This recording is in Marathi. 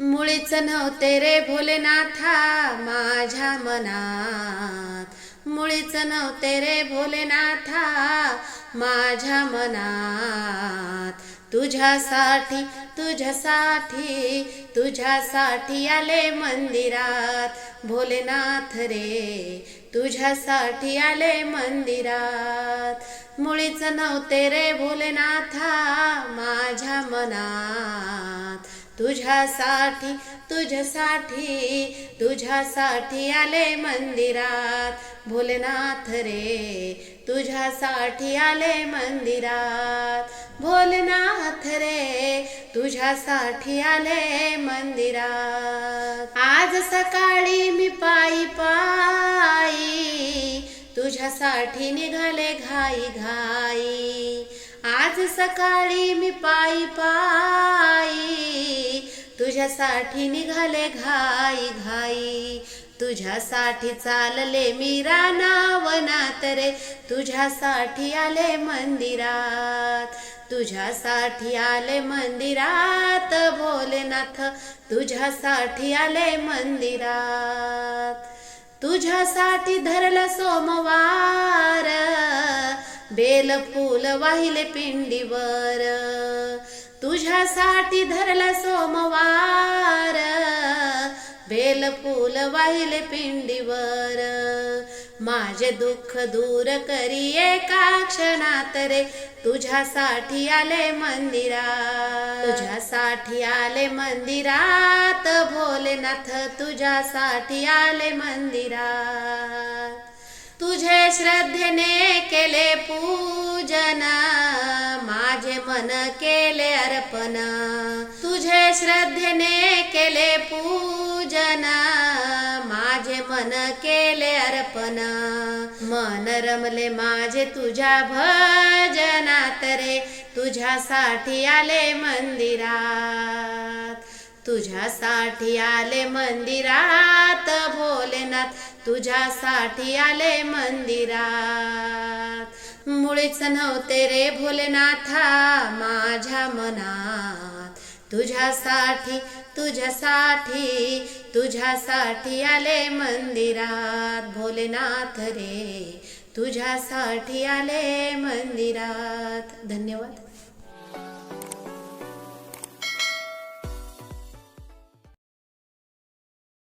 मुळीच नव्हते रे भोलेनाथा माझ्या मनात. मुळीच नव्हते रे भोलेनाथा माझ्या मनात. तुझ्यासाठी तुझ्यासाठी तुझ्यासाठी आले मंदिरात. भोलेनाथ रे तुझ्यासाठी आले मंदिरात. मुळीच नव्हते रे भोलेनाथा माझ्या मनात. तुझ्यासाठी तुझ्यासाठी तुझ्यासाठी आले मंदिरात. भोलेनाथ रे तुझ्यासाठी आले मंदिरात. भोलेनाथ रे तुझ्यासाठी आले मंदिरात. आज सकाळी मी पायी पायी तुझ्यासाठी निघाले घाई घाई. आज सकाळी मी पायी पायी तुझ्यासाठी निघाले घाई घाई. तुझ्यासाठी चालले मी रानावनात रे. तुझ्यासाठी आले मंदिरात. तुझ्यासाठी आले मंदिरात भोलेनाथ. तुझ्यासाठी आले मंदिरात. तुझ्यासाठी धरला सोमवार. फूल वाहिले पिंडीवर. तुझ्यासाठी धरला सोमवार. बेल फूल वाहिले पिंडीवर. माझे दुःख दूर करी एका क्षणात रे. तुझ्यासाठी आले मंदिरात. तुझ्यासाठी आले मंदिरात. भोलेनाथ तुझ्यासाठी आले मंदिरात. तुझे श्रद्धेने केले पू मन केले अर्पण. तुझे श्रद्धेने केले पूजना. माझे मन केले अर्पण. मन रमले माझे तुझ्या भजनात रे. तुझ्यासाठी आले मंदिरात. तुझ्यासाठी आले मंदिरात भोलेनाथ. तुझ्यासाठी आले मंदिरात. मुळीच नव्हते रे भोलेनाथा माझ्या मनात. तुझ्यासाठी तुझ्यासाठी तुझ्यासाठी आले मंदिरात. भोलेनाथ रे तुझ्यासाठी आले मंदिरात. धन्यवाद.